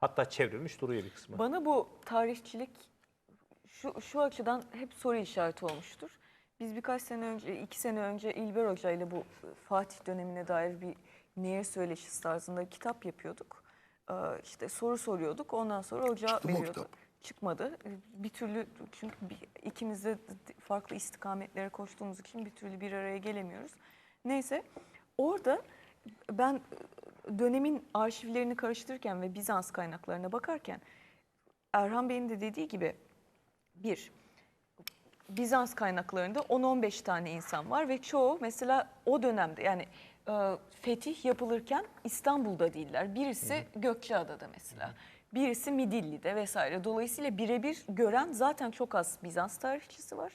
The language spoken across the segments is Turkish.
Hatta çevrilmiş duruyor bir kısmı. Bana bu tarihçilik şu, şu açıdan hep soru işareti olmuştur. Biz birkaç sene önce, iki sene önce İlber Hoca ile bu Fatih dönemine dair bir nehir söyleşisi tarzında bir kitap yapıyorduk. Ee, işte soru soruyorduk. Ondan sonra hoca Çıktı veriyordu. kitap? Çıkmadı. Bir türlü çünkü bir, ikimiz de farklı istikametlere koştuğumuz için bir türlü bir araya gelemiyoruz. Neyse orada ben dönemin arşivlerini karıştırırken ve Bizans kaynaklarına bakarken Erhan Bey'in de dediği gibi bir Bizans kaynaklarında 10-15 tane insan var ve çoğu mesela o dönemde yani e, fetih yapılırken İstanbul'da değiller. Birisi Gökçeada'da mesela. Birisi Midilli'de vesaire. Dolayısıyla birebir gören zaten çok az Bizans tarihçisi var.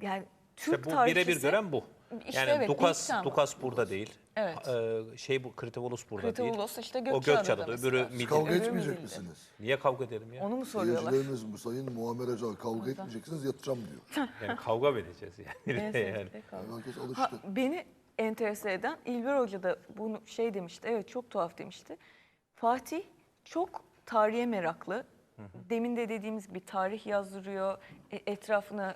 Yani Türk İşte bu tarihçisi birebir gören bu. İşte Yani evet, Dukas. Dukas burada değil. Evet. Ee, şey bu Kritovolos burada değil. Kritovolos işte O Gökçeada'da, Gökçeada'da, mesela. öbürü Midilli. kavga Öbürü etmeyecek Midilli. misiniz? Niye kavga edelim ya? Onu mu soruyorlar? Seyircilerimiz bu Sayın Muammer Acar kavga etmeyeceksiniz yatacağım diyor. Yani kavga mı edeceğiz yani? Yani. Yani herkes Ha, alıştı. beni enterese eden İlber Hoca da bunu şey demişti. Evet çok tuhaf demişti. Fatih çok tarihe meraklı. Demin de dediğimiz gibi tarih yazdırıyor. E, etrafına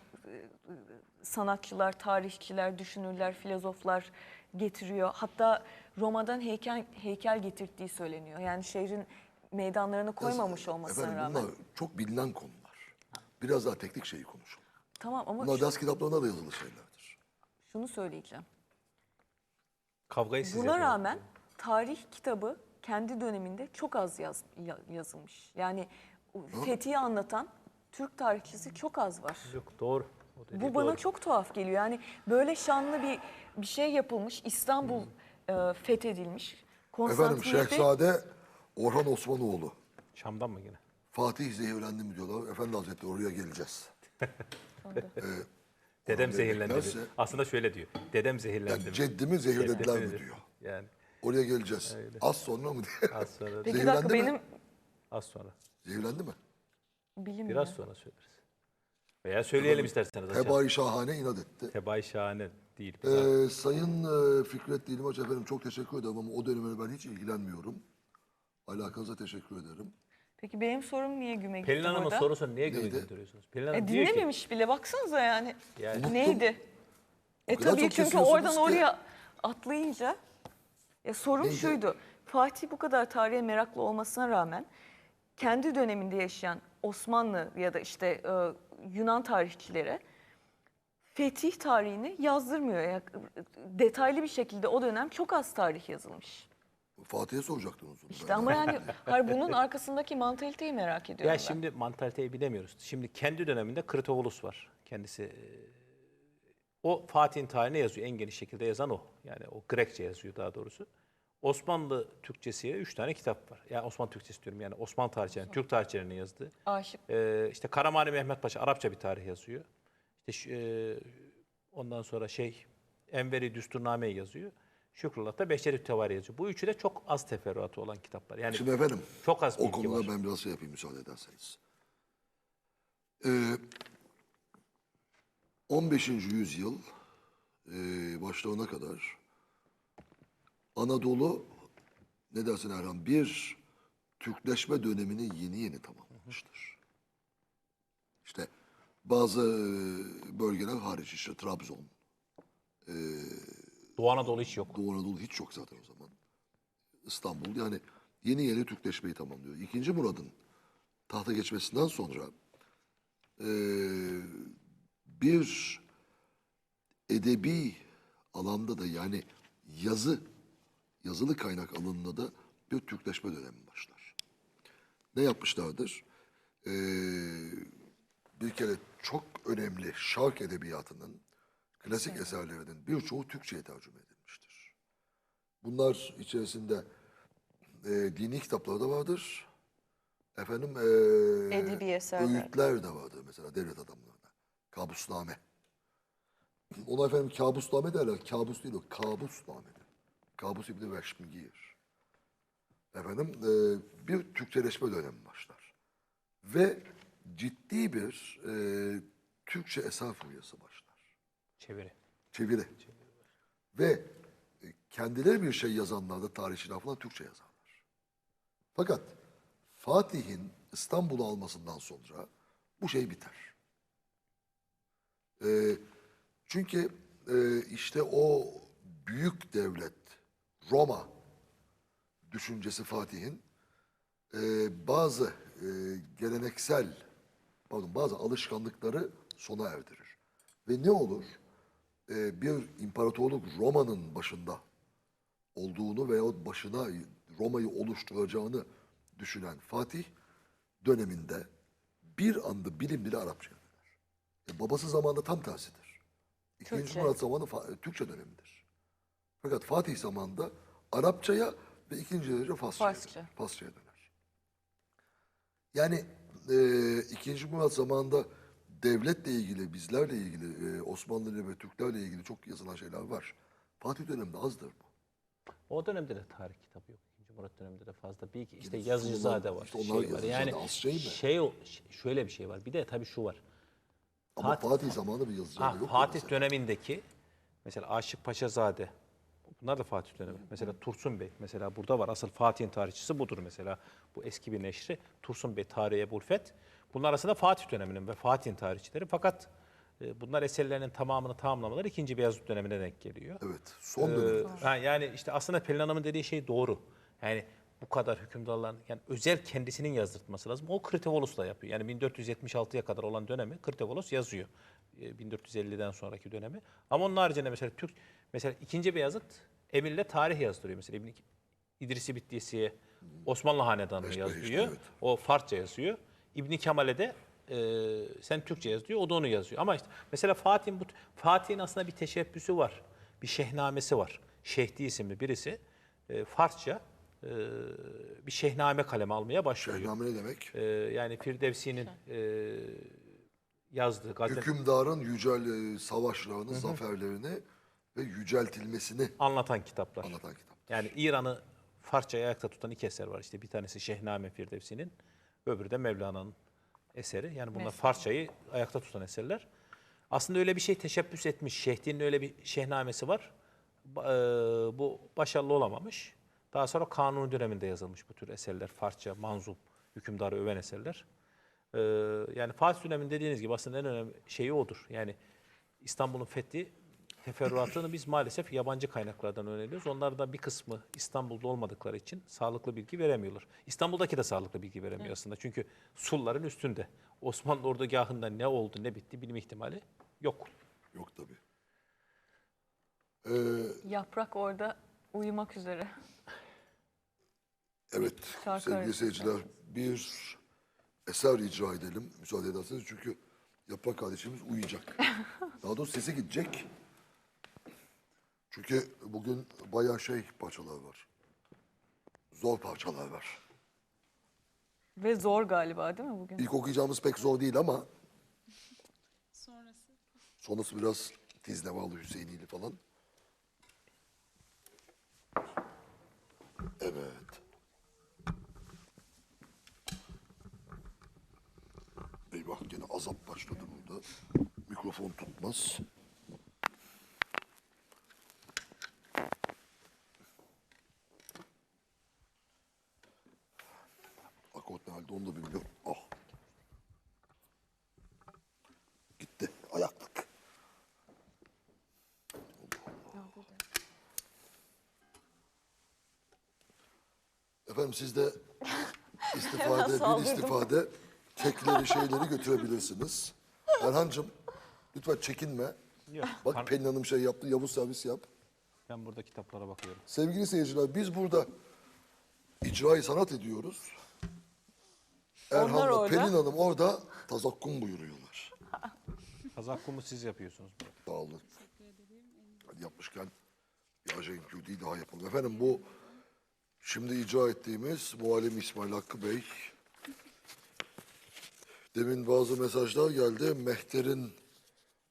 sanatçılar, tarihçiler, düşünürler, filozoflar getiriyor. Hatta Roma'dan heykel heykel getirdiği söyleniyor. Yani şehrin meydanlarına koymamış olmasına Efendim rağmen. bunlar çok bilinen konular. Biraz daha teknik şeyi konuşalım. Tamam ama Bunlar şu- ders kitaplarında da yazılı şeylerdir. şunu söyleyeceğim. Kavgayı siz Buna rağmen tarih kitabı kendi döneminde çok az yaz, ya- yazılmış. Yani o Fethi'yi anlatan Türk tarihçisi çok az var. Yok doğru. Bu bana doğru. çok tuhaf geliyor. Yani böyle şanlı bir bir şey yapılmış. İstanbul e, fethedilmiş. Efendim Konstantiniyye'de Şehzade Orhan Osmanoğlu. Şam'dan mı yine? Fatih zehirlendi mi diyorlar. Efendi Hazretleri oraya geleceğiz. Dedem zehirlendi mi? beklerse- Aslında şöyle diyor. Dedem zehirlendi mi? Ceddimi zehirlediler mi diyor. Yani Oraya geleceğiz. Az sonra mı diye. az sonra, Peki bir Zehirlendi dakika mi? benim az sonra. Zehirlendi mi? bilim Biraz sonra söyleriz. Veya söyleyelim isterseniz. Tebai Şahane inat etti. Tebai şahane değil. Ee, Sayın e, Fikret Dilmaç efendim çok teşekkür ederim ama o döneme ben hiç ilgilenmiyorum. Alakanıza teşekkür ederim. Peki benim sorum niye güme gitti Pelin Hanım'ın burada? sorusunu niye Neydi? gündürüyorsunuz? Pelin Hanım E, diyor ki dinlememiş bile baksanıza yani. Yani- Neydi? E kadar tabii çok çünkü kesiyorsunuz oradan ki. oraya atlayınca ya sorum Neydi? şuydu. Fatih bu kadar tarihe meraklı olmasına rağmen kendi döneminde yaşayan Osmanlı ya da işte e, Yunan tarihçilere fetih tarihini yazdırmıyor. Ya, detaylı bir şekilde o dönem çok az tarih yazılmış. Fatih'e soracaktınız onu. İşte ama yani hayır, bunun arkasındaki mantaliteyi merak ediyorum ya ben. şimdi mantaliteyi bilemiyoruz. Şimdi kendi döneminde Kritovolus var. Kendisi e, o Fatih'in tarihine yazıyor. En geniş şekilde yazan o. Yani o Grekçe yazıyor daha doğrusu. Osmanlı Türkçesiye üç tane kitap var. Yani Osmanlı Türkçesi diyorum yani Osmanlı tarihçilerinin, Türk tarihçilerinin yazdığı. Aşık. Ee, işte Karamani Mehmet Paşa Arapça bir tarih yazıyor. İşte e, ondan sonra şey Enveri Düsturname yazıyor. Şükrullah da Beşeri Tevari yazıyor. Bu üçü de çok az teferruatı olan kitaplar. Yani Şimdi efendim çok az o bilgi konuda var. ben biraz şey yapayım müsaade ederseniz. Ee, 15. yüzyıl e, başlarına kadar Anadolu ne dersin Erhan bir Türkleşme dönemini yeni yeni tamamlamıştır. İşte bazı e, bölgeler hariç işte Trabzon, Doğu Anadolu hiç yok. Doğu Anadolu hiç yok zaten o zaman. İstanbul yani yeni yeni Türkleşmeyi tamamlıyor. İkinci Murad'ın tahta geçmesinden sonra eee, bir edebi alanda da yani yazı, yazılı kaynak alanında da bir Türkleşme dönemi başlar. Ne yapmışlardır? Eee, bir kere çok önemli şark edebiyatının klasik eserlerinin birçoğu Türkçe'ye tercüme edilmiştir. Bunlar içerisinde e, dini kitaplar da vardır. Efendim e, Edebi eserler. öğütler de vardır mesela devlet adamlarına. Kabusname. Ona efendim kabusname derler. Kabus değil o. Kabusnamedir. Kabus İbni Veşmigir. Efendim e, bir Türkçeleşme dönemi başlar. Ve ciddi bir e, Türkçe eser furyası başlar Çeviri. çeviri. Ve e, kendileri bir şey yazanlar da tarihçiler falan Türkçe yazarlar. Fakat Fatih'in İstanbul'u almasından sonra bu şey biter. Ee, çünkü e, işte o büyük devlet Roma düşüncesi Fatih'in e, bazı e, geleneksel pardon bazı alışkanlıkları sona erdirir. Ve ne olur? E, bir imparatorluk Roma'nın başında olduğunu veya başına Roma'yı oluşturacağını düşünen Fatih döneminde bir anda bilim Arapçaya döner. E, babası zamanında tam tersidir. İkinci. Murat zamanı Türkçe dönemidir. Fakat Fatih zamanında Arapçaya ve ikinci derece Farsçaya, Farsça. döner. Farsçaya döner. Yani e, ikinci Murat zamanında devletle ilgili, bizlerle ilgili, e, Osmanlı ile ve Türklerle ilgili çok yazılan şeyler var. Fatih döneminde azdır bu. O dönemde de tarih kitabı yok. İkinci Murat döneminde de fazla. Bir işte Yazıcızade var. işte onlar şey var. Yazıcızade Yani az şey mi? şey şöyle bir şey var. Bir de tabii şu var. Ama Fatih- Fatih, zamanında bir yazıcı Ha, yok. Fatih mesela. dönemindeki mesela Aşık Paşazade bunlar da Fatih dönemi. Mesela Tursun Bey mesela burada var. Asıl Fatih'in tarihçisi budur mesela. Bu eski bir neşri. Tursun Bey Tarihe Bulfet. Bunlar arasında Fatih döneminin ve Fatih'in tarihçileri. Fakat e, bunlar eserlerinin tamamını tamamlamaları 2. Beyazıt dönemine denk geliyor. Evet, son Ee, dönem. ha, yani işte aslında Pelin Hanım'ın dediği şey doğru. Yani bu kadar hükümdarların yani özel kendisinin yazdırtması lazım. O Kritevolus'la yapıyor. Yani 1476'ya kadar olan dönemi Kritevolos yazıyor. Ee, 1450'den sonraki dönemi. Ama onun haricinde mesela Türk mesela 2. Beyazıt emirle tarih yazdırıyor. Mesela İbn İdrisi Bittisi'ye Osmanlı Hanedanı'nı Beşte işte, yazıyor. evet. O Farsça yazıyor. İbn Kemal'e de e, sen Türkçe yaz diyor, o da onu yazıyor. Ama işte mesela Fatih'in Fatih'in aslında bir teşebbüsü var. Bir şehnamesi var. Şehdi isimli birisi e, Farsça e, bir şehname kaleme almaya başlıyor. Şehname ne demek? E, yani Firdevsi'nin e, yazdığı gazete Hükümdarın yücel e, savaşlarını, zaferlerini ve yüceltilmesini anlatan kitaplar. anlatan kitap. Yani İran'ı Farsça'ya ayakta tutan iki eser var. İşte bir tanesi Şehname Firdevsi'nin, öbürü de Mevlana'nın eseri. Yani bunlar Mesela. Farsçayı ayakta tutan eserler. Aslında öyle bir şey teşebbüs etmiş. Şehdi'nin öyle bir şehnamesi var. Ba- e, bu başarılı olamamış. Daha sonra Kanuni döneminde yazılmış bu tür eserler. Farsça, manzup, hükümdarı öven eserler. E, yani Fatih döneminin dediğiniz gibi aslında en önemli şeyi odur. Yani İstanbul'un fethi teferruatını biz maalesef yabancı kaynaklardan öğreniyoruz. Onlar da bir kısmı İstanbul'da olmadıkları için sağlıklı bilgi veremiyorlar. İstanbul'daki de sağlıklı bilgi veremiyor aslında. Çünkü sulların üstünde. Osmanlı ordugahında ne oldu ne bitti bilme ihtimali yok. Yok tabii. Ee, Yaprak orada uyumak üzere. evet Şarkı sevgili arası. seyirciler bir eser icra edelim müsaade ederseniz çünkü Yaprak kardeşimiz uyuyacak. Daha doğrusu sesi gidecek. Çünkü bugün bayağı şey parçalar var. Zor parçalar var. Ve zor galiba değil mi bugün? İlk okuyacağımız pek zor değil ama Sonrası. sonrası biraz Tiznevalı Hüseyinili falan. Evet. Eyvah gene azap başladı burada. Mikrofon tutmaz. Akort ne halde onu da bilmiyorum. Ah. Gitti. Ayaklık. Efendim siz de istifade, bir istifade kekleri şeyleri götürebilirsiniz. Erhan'cığım lütfen çekinme. Yok. Bak Pelin Hanım şey yaptı, Yavuz servis yap. Ben burada kitaplara bakıyorum. Sevgili seyirciler biz burada icrayı sanat ediyoruz. Onlar Erhan'la orada. Pelin Hanım orada tazakkum buyuruyorlar. Kazakkumu siz yapıyorsunuz. Sağ olun. Hadi yapmışken bir ajenk değil daha yapalım. Efendim bu şimdi icra ettiğimiz Muallim İsmail Hakkı Bey. Demin bazı mesajlar geldi. Mehter'in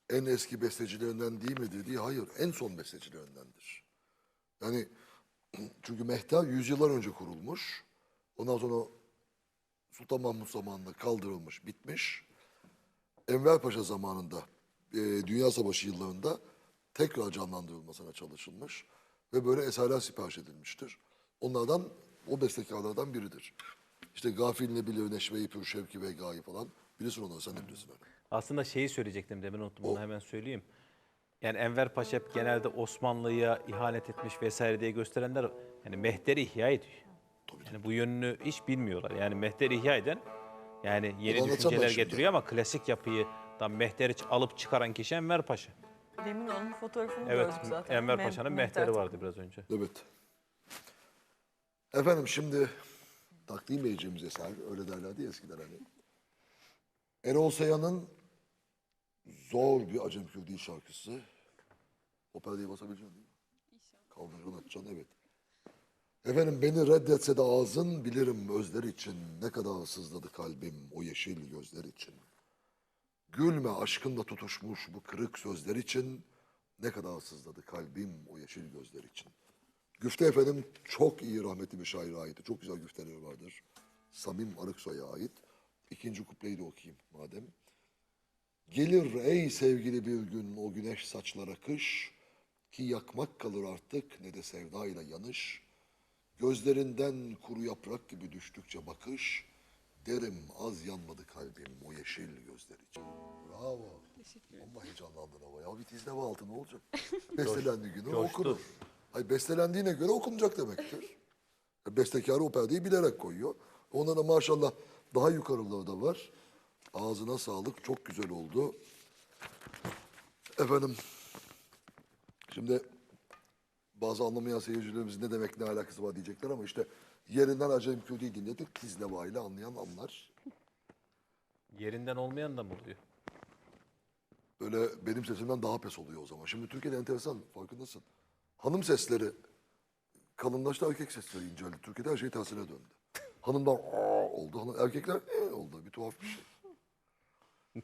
en eski bestecilerinden değil mi dediği hayır en son bestecilerindendir. Yani çünkü Mehter yüzyıllar önce kurulmuş. Ondan sonra Sultan Mahmut zamanında kaldırılmış, bitmiş. Enver Paşa zamanında e, Dünya Savaşı yıllarında tekrar canlandırılmasına çalışılmış ve böyle eserler sipariş edilmiştir. Onlardan o bestekarlardan biridir. işte gafil ne bilir neşveyi pür şevki ve gayi falan. Bilirsin onları sen de bilirsin öyle. Aslında şeyi söyleyecektim demin unuttum onu hemen söyleyeyim. Yani Enver Paşa hep genelde Osmanlı'ya ihanet etmiş vesaire diye gösterenler yani Mehter'i ihya ediyor. Yani bu yönünü hiç bilmiyorlar. Yani Mehter'i ihya eden yani yeni Onu düşünceler şimdi. getiriyor ama klasik yapıyı da Mehter'i alıp çıkaran kişi Enver Paşa. Demin onun fotoğrafını Evet, gördük zaten. Enver Meh- Paşa'nın Mehter Mehter'i vardı biraz önce. Evet. Efendim şimdi takdim edeceğimiz eser öyle derlerdi ya eskiden hani. Erol Saya'nın zor bir Acem Kürdi şarkısı. O perdeyi basabileceksin değil mi? İnşallah. Kaldıracaksın açacaksın evet. Efendim beni reddetse de ağzın bilirim özler için ne kadar sızladı kalbim o yeşil gözler için. Gülme aşkınla tutuşmuş bu kırık sözler için ne kadar sızladı kalbim o yeşil gözler için. Güfte efendim çok iyi rahmetli bir şaire ait. Çok güzel güfteleri vardır. Samim Arıksoy'a ait. İkinci kupleyi de okuyayım madem. Gelir ey sevgili bir gün o güneş saçlara kış ki yakmak kalır artık ne de sevdayla yanış. Gözlerinden kuru yaprak gibi düştükçe bakış derim az yanmadı kalbim o yeşil gözler için. Bravo. Ama heyecanlandın ama ya bir tizleme altı ne olacak? Bestelendiği günü coştu. okunur. Hayır bestelendiğine göre okunacak demektir. Bestekarı o perdeyi bilerek koyuyor. Onlara maşallah daha yukarıları da var. Ağzına sağlık. Çok güzel oldu. Efendim. Şimdi bazı anlamayan seyircilerimiz ne demek ne alakası var diyecekler ama işte yerinden Acem Kürdi'yi dinledik. Tizleva ile anlayan anlar. Yerinden olmayan da mı oluyor? Böyle benim sesimden daha pes oluyor o zaman. Şimdi Türkiye'de enteresan farkındasın. Hanım sesleri kalınlaştı, erkek sesleri inceldi. Türkiye'de her şey tersine döndü. Hanımlar "Aa" oldu, hanım, erkekler "Ee" oldu. Bir tuhaf bir şey.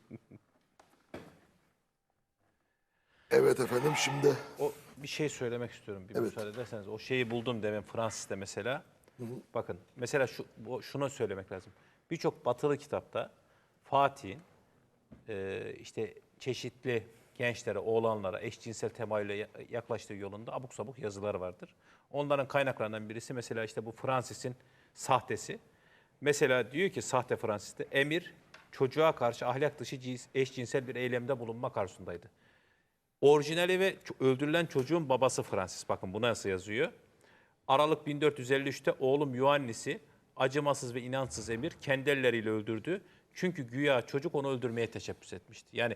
evet efendim şimdi O bir şey söylemek istiyorum bir Evet. müsaade ederseniz. O şeyi buldum demin Fransız'da mesela. Bakın mesela şu bu- şunu söylemek lazım. Birçok batılı kitapta Fatih'in e, işte çeşitli gençlere, oğlanlara eşcinsel temayüle ya- yaklaştığı yolunda abuk sabuk yazılar vardır. Onların kaynaklarından birisi mesela işte bu Fransız'ın sahtesi. Mesela diyor ki sahte Fransız'da emir çocuğa karşı ahlak dışı cins- eşcinsel bir eylemde bulunma karşısındaydı. Orijinali ve öldürülen çocuğun babası Francis. Bakın bu nasıl yazıyor. Aralık 1453'te oğlum Ioannis'i acımasız ve inançsız emir kendi elleriyle öldürdü. Çünkü güya çocuk onu öldürmeye teşebbüs etmişti. Yani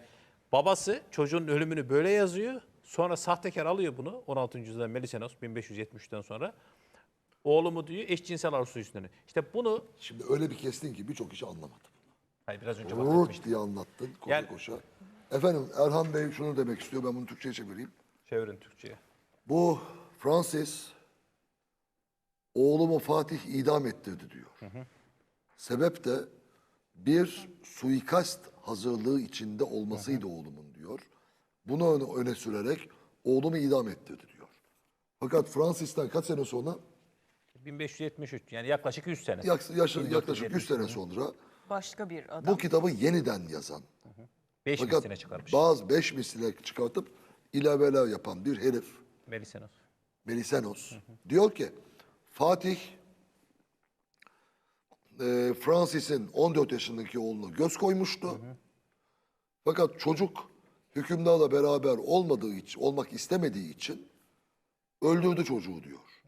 babası çocuğun ölümünü böyle yazıyor. Sonra sahtekar alıyor bunu 16. yüzyılda Melisenos 1573'ten sonra. Oğlumu diyor eşcinsel arzusu yüzünden. İşte bunu şimdi öyle bir kestin ki birçok kişi anlamadı. hayır biraz önce bahsetmiştim. Diye anlattın koşa Yani- koşa. Efendim Erhan Bey şunu demek istiyor. Ben bunu Türkçe'ye çevireyim. Çevirin Türkçe'ye. Bu Francis oğlumu Fatih idam ettirdi diyor. Sebep de bir suikast hazırlığı içinde olmasıydı oğlumun diyor. Bunu öne, öne sürerek oğlumu idam ettirdi diyor. Fakat Francis'ten kaç sene sonra? 1573 yani yaklaşık 100 sene. Yak- yaşı- yaklaşık 100 sene sonra Başka bir adam. bu kitabı yeniden yazan 5 fakat misline çıkarmış. bazı beş misline çıkartıp ilaveler yapan bir herif Melisenos. Melisenos diyor ki Fatih e, Francis'in 14 yaşındaki oğluna göz koymuştu. Fakat çocuk hükümdarla beraber olmadığı için, olmak istemediği için öldürdü çocuğu diyor.